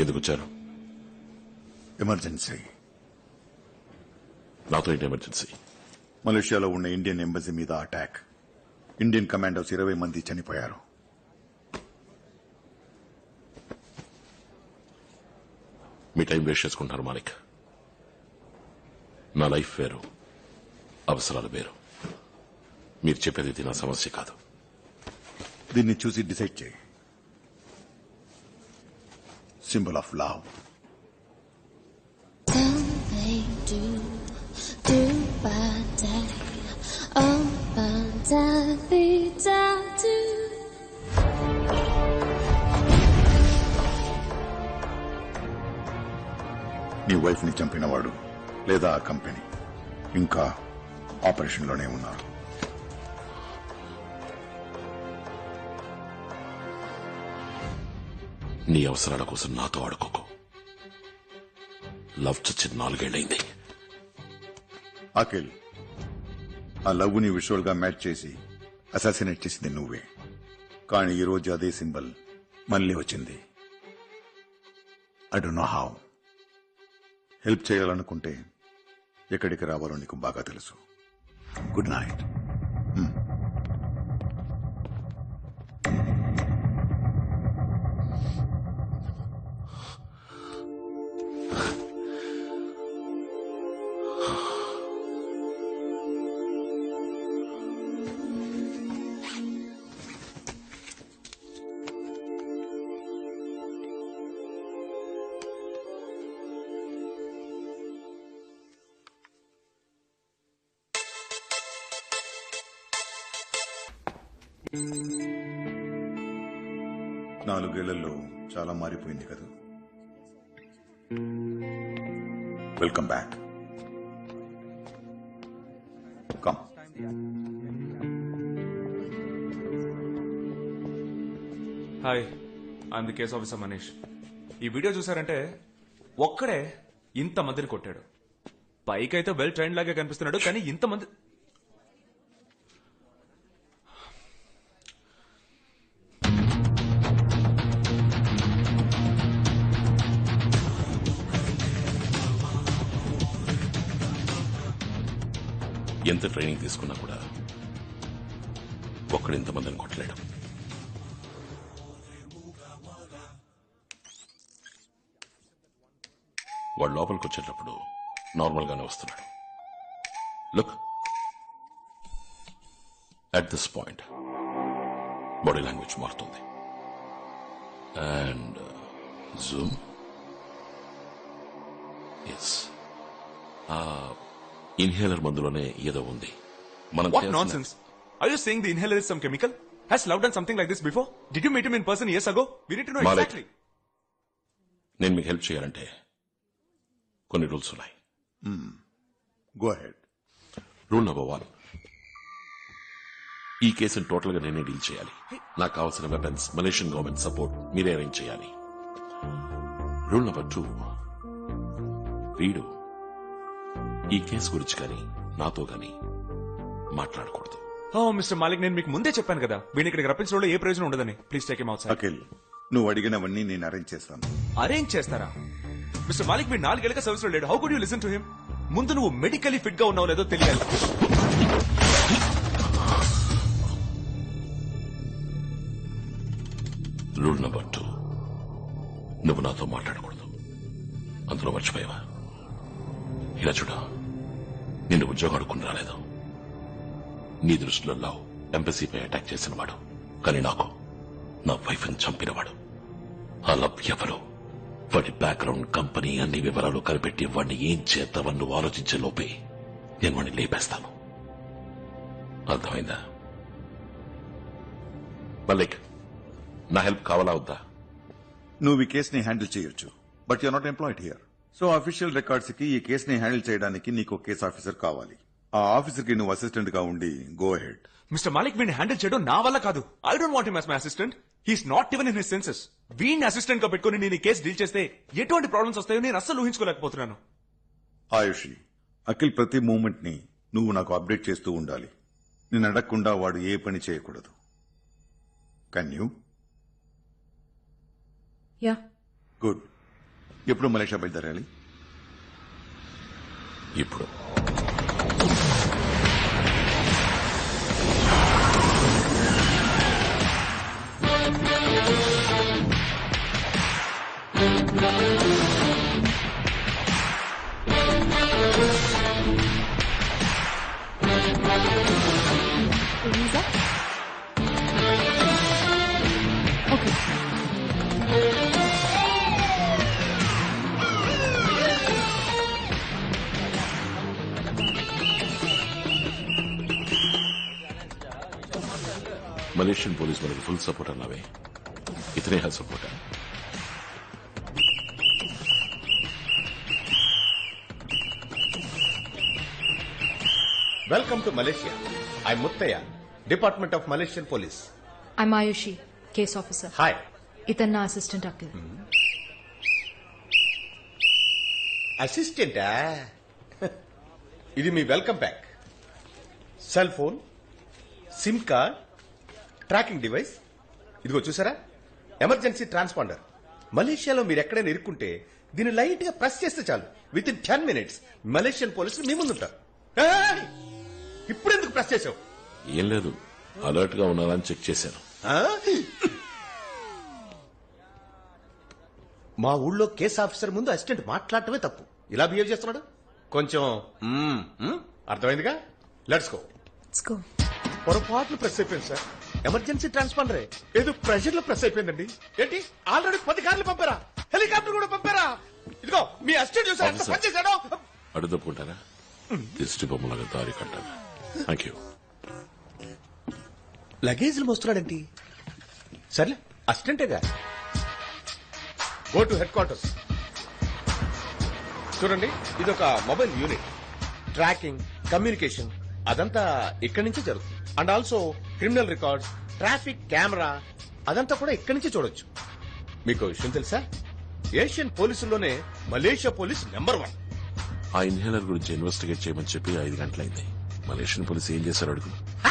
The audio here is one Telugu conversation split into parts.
ఎందుకు వచ్చారు ఎమర్జెన్సీ నాతో ఏంటి ఎమర్జెన్సీ మలేషియాలో ఉన్న ఇండియన్ ఎంబసీ మీద అటాక్ ఇండియన్ కమాండోస్ ఇరవై మంది చనిపోయారు. మీ టైం వేస్ట్ చేసుకుంటున్నారు మాలిక్ నా లైఫ్ వేరు అవసరాలు వేరు. మీరు చెప్పేది ఇది నా సమస్య కాదు. దీన్ని చూసి డిసైడ్ చేయి. Symbol of love They do, do by day, oh by day, da do. నీ వైఫ్ని చంపినవాడు లేదా ఆ కంపెనీ ఇంకా ఆపరేషన్లోనే ఉన్నారు నీ అవసరాల కోసం నాతో ఆడుకోకు. లవ్ చచ్చి నాలుగేళ్ళైంది అఖిల్ ఆ లవ్ని విజువల్గా మ్యాచ్ చేసి అసాసినేట్ చేసింది నువ్వే. కానీ ఈ రోజు అదే సింబల్ మళ్ళీ వచ్చింది. I don't know how. Help చేయాలనుకుంటే ఎక్కడికి రావాలో నీకు బాగా తెలుసు. Good night. నాలుగేళ్ళలో చాలా మారిపోయింది కదా. Welcome back come hi I'm the case officer Manish ఈ వీడియో చూసారంటే ఒక్కడే ఇంత మందిని కొట్టాడు. పైకైతే వెల్ ట్రైన్ లాగే కనిపిస్తున్నాడు కానీ ఇంతమంది ఎంత ట్రైనింగ్ తీసుకున్నా కూడా ఒక్కడు ఇంతమందిని కొట్టలేడు. వాడు లోపలికి వచ్చేటప్పుడు నార్మల్గానే వస్తున్నాడు. Look. At this point body language మారుతుంది. అండ్ జూమ్ ఎస్ ఇన్హేలర్ మందులోనే ఏదో ఉంది. మనం వాట్ చేయాల్సిన- nonsense I you saying the inhaler is some chemical has love done something like this before did you meet in person years ago we need to know Malik. Exactly నేను మీకు హెల్ప్ చేయాలంటే కొన్ని రూల్స్ ఉన్నాయి. Go ahead rule number one ఈ కేసును టోటల్గా నేనే డీల్ చేయాలి. నాకు కావాల్సిన వెపన్స్ మలేషియన్ గవర్నమెంట్ సపోర్ట్ మీరే అరేంజ్ చేయాలి. రూల్ నెంబర్ టూ వీడు ఈ కేసు గురించి కానీ నాతో కానీ మాట్లాడకూడదు. ఓ మిస్టర్ మాలిక్ నేను మీకు ముందే చెప్పాను కదా. వీడిని ఇక్కడికి రప్పించడంలో ఏ ప్రయోజనం ఉండదని. Please take M out side Akhil నువ్వు అడిగినవన్నీ నేను అరేంజ్ చేస్తాను. అరేంజ్ చేస్తారా? మిస్టర్ మాలిక్ మీరు నాలుగేళ్ళుగా సర్వీస్లో లేడు. How could you listen to him ముందు నువ్వు మెడికలీ ఫిట్గా ఉన్నావు లేదో తెలియాలి. రూల్ నెంబర్ టూ నువ్వు నాతో మాట్లాడకూడదు. అందులో మర్చిపోయావా? ఇలా చూడు. నిన్ను ఉద్యోగం అడుక్కుని రాలేదు. నీ దృష్టిలో లవ్ ఎంబసీపై అటాక్ చేసిన వాడు కానీ నాకు నా వైఫ్ని చంపినవాడు. ఆ లవ్ ఎవరు? వాడి బ్యాక్గ్రౌండ్ కంపెనీ అన్ని వివరాలు కనిపెట్టి వాడిని ఏం చేద్దామని నువ్వు ఆలోచించే లోపే నేను వాడిని లేపేస్తాను. అర్థమైందా? మల్లిక్ నా హెల్ప్ కావాలా వద్దా? నువ్వు ఈ కేసుని హ్యాండిల్ చేయొచ్చు but you not employed here so official రికార్డ్స్కి ఈ కేసుని హ్యాండిల్ చేయడానికి నీకు ఒక కేసు ఆఫీసర్ కావాలి. ఆ ఆఫీసర్కి నువ్వు అసిస్టెంట్గా ఉండి గో హెడ్ మిస్టర్ మాలిక్ వీడిని హ్యాండిల్ చేయడం నా వల్ల కాదు. I don't want him as my assistant he's not even in his senses వీడిని అసిస్టెంట్గా పెట్టుకుని నేను ఈ కేసు డీల్ చేస్తే ఎటువంటి ప్రాబ్లమ్స్ వస్తాయో నేను అస్సలు ఊహించుకోలేకపోతున్నాను. ఆయుషి అఖిల్ ప్రతి మూమెంట్ని నువ్వు నాకు అప్డేట్ చేస్తూ ఉండాలి. నేను అడగకుండా వాడు ఏ పని చేయకూడదు. Can you. గుడ్ ఎప్పుడు మలేషియా బయలుదేరాలి ఇప్పుడు Visa? మలేషియన్ పోలీస్ మనకి ఫుల్ సపోర్ట్ అన్నావే ఇతనే help support welcome to Malaysia I Muthayya department of Malaysian police I'm Ayushi, case officer. Hi ఇతను నా అసిస్టెంట్ అఖిల్ అసిస్టెంటా ఇది మీ welcome pack cell phone SIM card tracking device. ఇదిగో చూసారా? Emergency transponder. మలేషియాలో మీరు ఎక్కడైనా ఇరుక్కుంటే దీన్ని లైట్గా ప్రెస్ చేస్తే చాలు. Within ten minutes Malaysian పోలీసులు మీ ముందుంటారు. ఏయ్! ఇప్పుడు ఎందుకు ప్రెస్ చేసావు ఏం లేదు. అలర్ట్గా ఉన్నారని చెక్ చేశాను? మా ఊళ్ళో కేసు ఆఫీసర్ ముందు అసిస్టెంట్ మాట్లాడటమే తప్పు. ఇలా బిహేవ్ చేస్తున్నాడు? కొంచెం మ్మ్, మ్మ్, అర్థమైందిగా? Let's go. పొరపాట్లు ప్రెస్ అయిపోయింది సార్. ఎమర్జెన్సీ ట్రాన్స్పాండరే ఏదో ప్రెషర్లో ప్రెస్ అయిపోయిందండి. ఏంటి? ఆల్రెడీ పది కార్లు పంపారా? హెలికాప్టర్ కూడా పంపారా? ఇదిగో మీ అసిస్టెంట్ చూసారు? ఎంత. పని చేశాడో అడు తప్పుకుంటారా? దిష్టి బొమ్మలాగా దారి కట్టాను థ్యాంక్ యూ లగేజ్లు మోస్తున్నాడేంటి. సర్లే అసిస్టెంటేగా. గో టు హెడ్ క్వార్టర్స్ చూడండి ఇది ఒక మొబైల్ యూనిట్. ట్రాకింగ్ కమ్యూనికేషన్ అదంతా ఇక్కడి నుంచే జరుగుతుంది. And also criminal records traffic camera అదంతా కూడా ఇక్కడి నుంచే చూడొచ్చు. మీకు విషయం తెలుసా? ఏషియన్ పోలీసుల్లోనే మలేషియా పోలీస్ నెంబర్ వన్. ఆ ఇన్హేలర్ గురించి ఇన్వెస్టిగేట్ చేయమని చెప్పి ఐదు గంటలైంది. మలేషియన్ పోలీస్ ఏం చేశారు అడుగు.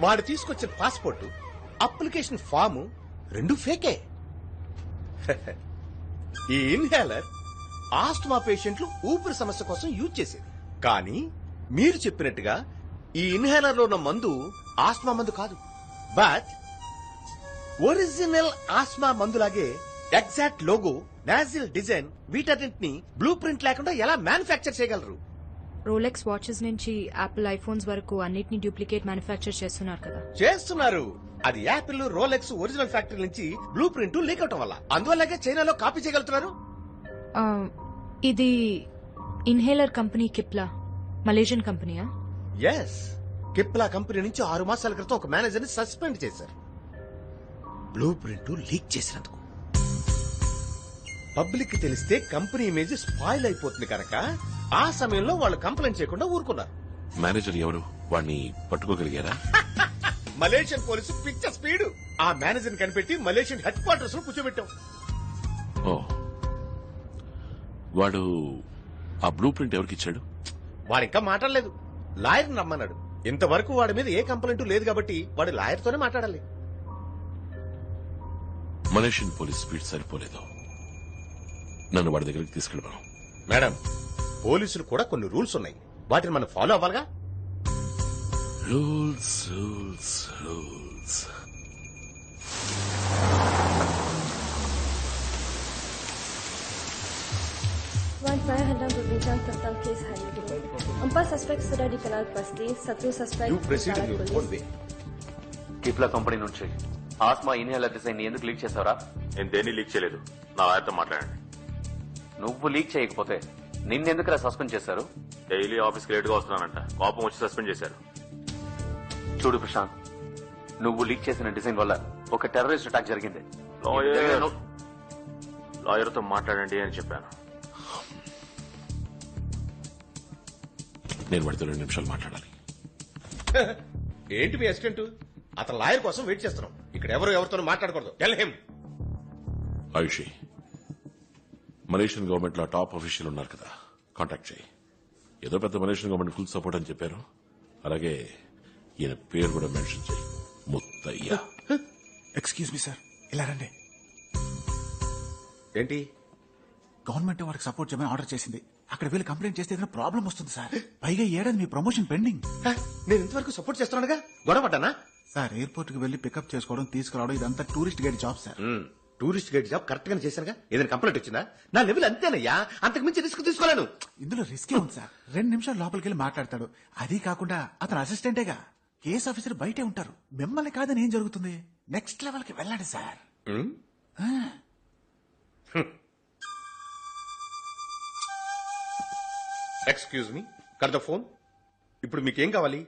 వాడు తీసుకొచ్చిన పాస్పోర్ట్ అప్లికేషన్ ఫాము రెండు ఫేకే. ఈ ఇన్హేలర్ ఆస్తమా పేషెంట్లు ఊపిరి సమస్య కోసం యూజ్ చేసేది. కానీ మీరు చెప్పినట్టుగా ఈ ఇన్హేలర్లో ఉన్న మందు ఆస్మా మందు కాదు. బట్ ఒరిజినల్ ఆస్మా మందులాగే ఎగ్జాక్ట్ లోగో నాజిల్ డిజైన్ వీటన్నింటిని బ్లూ ప్రింట్ లేకుండా ఎలా మ్యానుఫ్యాక్చర్ చేయగలరు? రోలెక్స్ వాచెస్ నుంచి యాపిల్ ఐఫోన్స్ వరకు అన్నిటిని డూప్లికేట్ మ్యానుఫ్యాక్చర్ చేస్తున్నారు కదా. చేస్తున్నారు. అది యాపిల్ రోలెక్స్ ఒరిజినల్ ఫ్యాక్టరీ నుంచి బ్లూ ప్రింట్ లీక్ అవటం వల్ల. అందువల్లగే చైనాలో కాపీ చేయగలుగుతున్నారు? ఇది ఇన్హేలర్ కంపెనీ కిప్లా మలేషియన్ కంపెనీయా? ఎస్ కిప్లా కంపెనీ నుంచి ఆరు మాసాల క్రితం ఒక మేనేజర్ని సస్పెండ్ చేశారు. బ్లూ ప్రింట్ లీక్ చేసినందుకు పబ్లిక్ తెలిస్తే కంపెనీ ఇమేజ్ స్పాయిల్ అయిపోతుంది కనుక ఆ సమయంలో వాళ్ళు కంప్లైంట్ చేయకుండా ఊరుకున్నారు. మేనేజర్ ఎవరు? వాడిని పట్టుకోగలిగారా? మలేషియన్ పోలీసు పిచ్చ స్పీడ్. ఆ మేనేజర్ కనిపెట్టి మలేషియన్ హెడ్ క్వార్టర్స్లో కూర్చోబెట్టాం. ఓ. వాడు ఆ బ్లూ ప్రింట్ ఎవరికి ఇచ్చాడు వాడు ఇంకా మాట్లాడలేదు. లాయర్ రమ్మన్నాడు. ఇంతవరకు వాడి మీద ఏ కంప్లైంట్ లేదు కాబట్టి వాడు లాయర్ తోనే మాట్లాడాలి. మలేషియన్ పోలీస్ స్పీడ్ సరిపోలేదు. నన్ను వాడి దగ్గరికి తీసుకెళ్ళమను మేడం పోలీసులు కూడా కొన్ని రూల్స్ ఉన్నాయి. వాటిని మనం follow అవ్వాలిగా? Rules rules rules. Fire hendak berbincang tentang kes hari ini. Empat suspek sudah dikenal pasti, satu suspek your polis. Cipla company నుంచి ఆస్మా ఇన్హేలర్ డిజైన్ ఎందుకు లీక్ చేసావురా నేను దేన్ని లీక్ చేయలేదు నా లాయర్తో మాట్లాడండి నువ్వు లీక్ చేయకపోతే నిన్నెందుకురా సస్పెండ్ చేశారు డైలీ ఆఫీస్కి లేట్గా వస్తున్నానంట కోపం వచ్చి సస్పెండ్ చేశారు చూడు ప్రశాంత్ నువ్వు లీక్ చేసిన డిజైన్ వల్ల ఒక టెర్రరిస్ట్ అటాక్ జరిగింది లాయర్ లాయర్తో మాట్లాడండి అని చెప్పాను నేను వాడితో రెండు నిమిషాలు మాట్లాడాలి. ఏంటి మీ అసిస్టెంట్? అతను లాయర్ కోసం వెయిట్ చేస్తున్నాం. ఇక్కడ ఎవరు ఎవరితో మాట్లాడకూడదు. టెల్ హిమ్ ఆయుషి మలేషియన్ గవర్నమెంట్లో టాప్ అఫీషియల్ ఉన్నారు కదా. కాంటాక్ట్ చేయి. ఏదో పెద్ద మలేషియన్ గవర్నమెంట్ ఫుల్ సపోర్ట్ అని చెప్పారు. అలాగే ఈయన పేరు కూడా మెన్షన్ చేయి. ముత్తయ్య. ఎక్స్క్యూజ్ మీ సార్ ఇలా రండి. ఏంటి? గవర్నమెంట్ వాడికి సపోర్ట్ చేయమని ఆర్డర్ చేసింది. అక్కడ వీళ్ళు కంప్లైంట్ చేస్తే ఏదైనా ప్రాబ్లం వస్తుంది సార్ పైగా ఈ ఏడాది మీ ప్రమోషన్ పెండింగ్ హ, నేను ఇంతవరకు సపోర్ట్ చేస్తున్నానుగా. గొడవ పడ్డానా? సార్ ఎయిర్పోర్ట్కి వెళ్ళి పికప్ చేసుకోవడం తీసుకురావడం ఇదంతా టూరిస్ట్ గైడ్ జాబ్ సార్ మ్మ్. టూరిస్ట్ గైడ్ జాబ్ కరెక్ట్ గానే చేశానుగా? ఏదైనా కంప్లైంట్ వచ్చిందా? నా లెవెల్ అంతేనయ్యా. అంతకు మించి రిస్క్ తీసుకోలేను. ఇందులో రిస్కే ఉంది సార్ రెండు నిమిషాలు లోపలికి వెళ్ళి మాట్లాడతాడు. అది కాకుండా అతను అసిస్టెంటేగా కేస్ ఆఫీసర్ బయటే ఉంటారు. మిమ్మల్ని కాదని ఏం జరుగుతుంది? నెక్స్ట్ లెవెల్కి వెళ్ళండి సార్ మ్మ్. ఎక్స్క్యూజ్ మీ కర్ ద ఫోన్ ఇప్పుడు మీకేం కావాలి?